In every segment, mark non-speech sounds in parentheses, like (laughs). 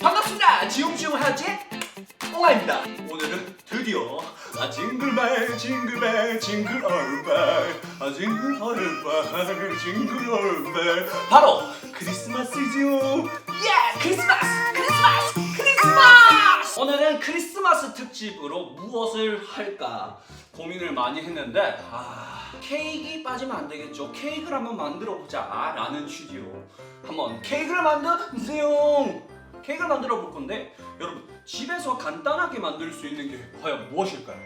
반갑습니다. 지용지용 하지 옹아입니다. 오늘은 드디어 아 징글벨 징글벨 징글 얼벨 아 징글 얼벨 징글 얼벨 바로 크리스마스죠. 예, 크리스마스, 크리스마스. 오늘은 크리스마스 특집으로 무엇을 할까 고민을 많이 했는데 아 케이크 빠지면 안 되겠죠. 케이크를 한번 만들어 보자 라는 취지로 한번 케이크를 만드세요. 케이크를 만들어 볼 건데 여러분 집에서 간단하게 만들 수 있는 게 과연 무엇일까요?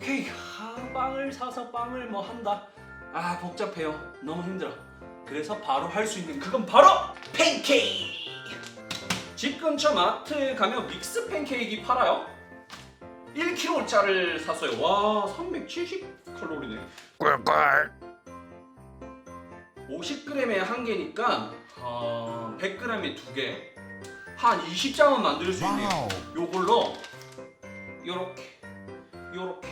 케이크 아, 빵을 사서 빵을 뭐 한다 아 복잡해요 너무 힘들어 그래서 바로 할 수 있는 그건 바로 팬케이크 집 근처 마트에 가면 믹스 팬케이크 팔아요 1kg짜리를 샀어요 와 370칼로리네 꿀꿀 50g에 한 개니까 어, 100g에 두 개. 한 20장은 만들 수 있네요. 와우. 요걸로 요렇게 요렇게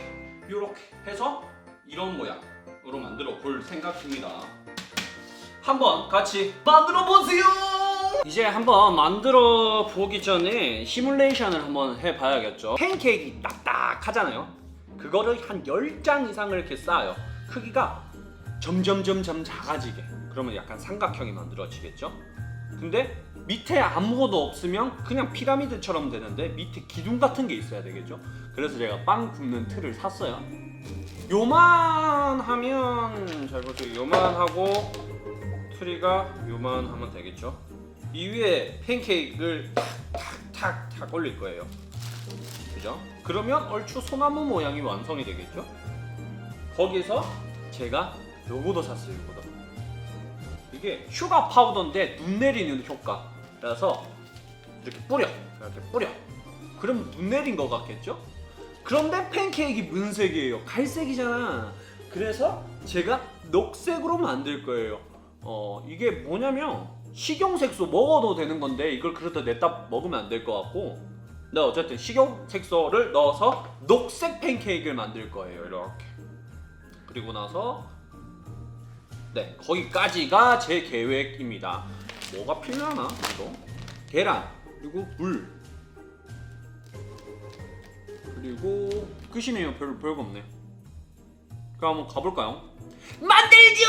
요렇게 해서 이런 모양으로 만들어 볼 생각입니다. 한번 같이 만들어 보세요. 이제 한번 만들어 보기 전에 시뮬레이션을 한번 해 봐야겠죠. 팬케이크 딱딱하잖아요. 그거를 한 10장 이상을 이렇게 쌓아요. 크기가 점점점점 작아지게. 그러면 약간 삼각형이 만들어지겠죠? 근데 밑에 아무것도 없으면 그냥 피라미드처럼 되는데 밑에 기둥 같은 게 있어야 되겠죠? 그래서 제가 빵 굽는 틀을 샀어요. 요만하면 잘 보세요. 요만하고 트리가 요만하면 되겠죠? 이 위에 팬케이크를 탁탁탁 올릴 거예요. 그죠? 그러면 얼추 소나무 모양이 완성이 되겠죠? 거기서 제가 요거도 샀어요. 요거도. 이게 슈가 파우더인데 눈 내리는 효과라서 이렇게 뿌려 이렇게 뿌려 그럼 눈 내린 것 같겠죠? 그런데 팬케이크 문색이에요 갈색이잖아 그래서 제가 녹색으로 만들 거예요 어 이게 뭐냐면 식용색소 먹어도 되는 건데 이걸 그렇다 냈다 먹으면 안 될 것 같고 네 어쨌든 식용색소를 넣어서 녹색 팬케이크를 만들 거예요 이렇게 그리고 나서 네, 거기까지가 제 계획입니다. 뭐가 필요하나? 이거 계란 그리고 물 그리고 끝이네요. 별 별거 없네. 그럼 한번 가볼까요? 만들죠!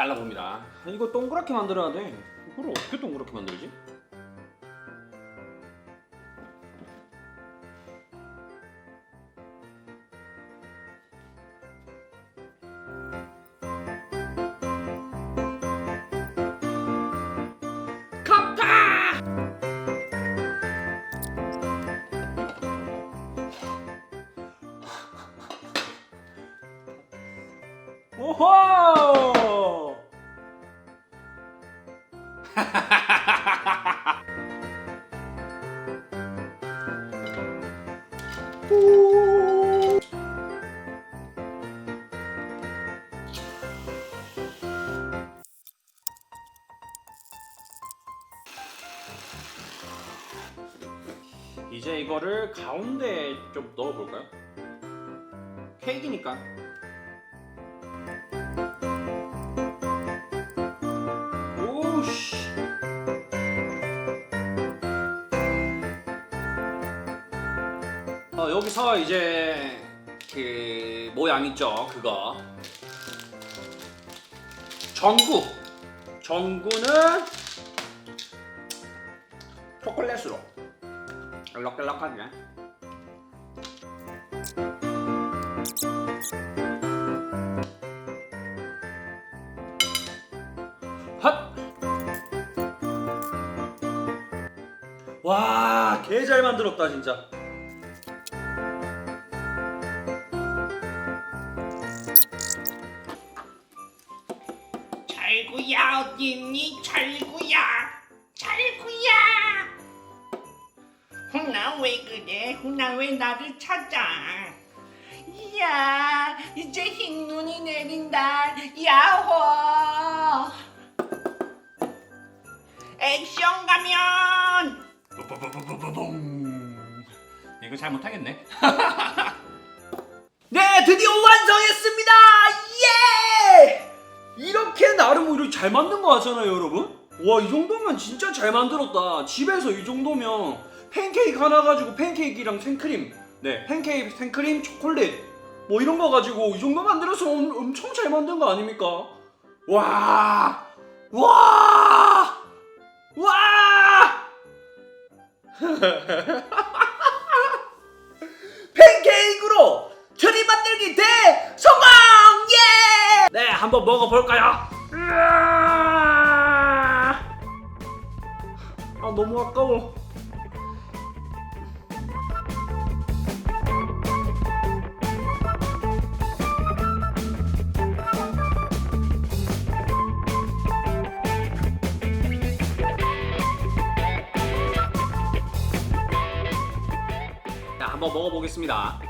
잘라봅니다. 이거 동그랗게 만들어야 돼. 이걸 어떻게 동그랗게 만들지? 이제 이거를 가운데 좀 넣어볼까요? 케이크니까. 어, 여기서 이제 그 모양 있죠 그거 전구 전구는 초콜릿으로 알록달록하게 핫! 와, 개 잘 만들었다 진짜. 철구야 어딨니? 철구야. 철구야. 훈아 왜 그래? 훈아 왜 나를 찾아? 이야 이제 흰 눈이 내린다. 야호. 액션 가면. 이거 잘 못하겠네. (laughs) 네, 드디어 완성했습니다. 이렇게 잘 만든 거 같잖아요, 여러분. 와, 이 정도면 진짜 잘 만들었다. 집에서 이 정도면 팬케이크 하나 가지고 팬케이크랑 생크림, 네, 팬케이크, 생크림, 초콜릿, 뭐 이런 거 가지고 이 정도 만들어서 엄- 엄청 잘 만든 거 아닙니까? 와, 와, 와! (laughs) 팬케이크로 트리 만들기 대 성공! 예! 네, 한번 먹어볼까요? 아, 너무 아까워. 자, 한번 먹어보겠습니다.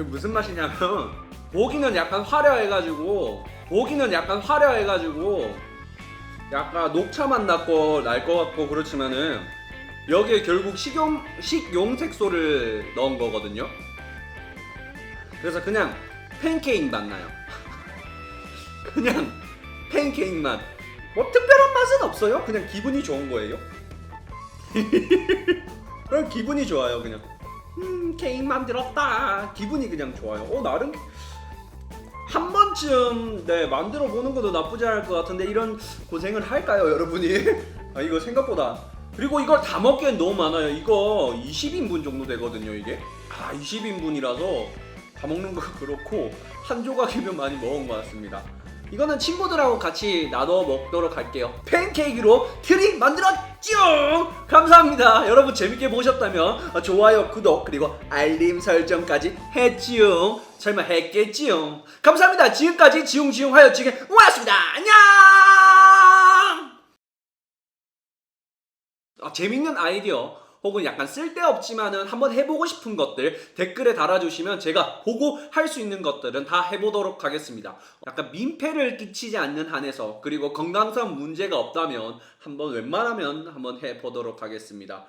이게 무슨 맛이냐면 고기는 약간 화려해가지고 고기는 약간 화려해가지고 약간 녹차 맛 났고 날 것 같고 그렇지만은 여기에 결국 식용 식용 색소를 넣은 거거든요. 그래서 그냥 팬케이크 맛 나요. (laughs) 그냥 팬케이크 맛. 뭐 특별한 맛은 없어요. 그냥 기분이 좋은 거예요. (laughs) 그냥 기분이 좋아요. 그냥. 음 케이크 만들었다. 기분이 그냥 좋아요. 어 나름 한 번쯤 네 만들어 보는 것도 나쁘지 않을 것 같은데 이런 고생을 할까요 여러분이? (laughs) 아 이거 생각보다. 그리고 이걸 다 먹기엔 너무 많아요. 이거 20인분 정도 되거든요 이게. 아 20인분이라서 다 먹는 거 (laughs) 그렇고 한 조각이면 많이 먹은 것 같습니다 이거는 친구들하고 같이 나눠 먹도록 할게요. 팬케이크로 트리 만들었죠! 감사합니다. 여러분 재밌게 보셨다면 좋아요, 구독, 그리고 알림 설정까지 했지요. 설마 했겠지요. 감사합니다. 지금까지 지용지용 하여치기 왔습니다. 안녕! 아, 재밌는 아이디어 혹은 약간 쓸데없지만은 한번 해보고 싶은 것들 댓글에 달아주시면 제가 보고 할 수 있는 것들은 다 해보도록 하겠습니다. 약간 민폐를 끼치지 않는 한에서 그리고 건강상 문제가 없다면 한번 웬만하면 한번 해보도록 하겠습니다.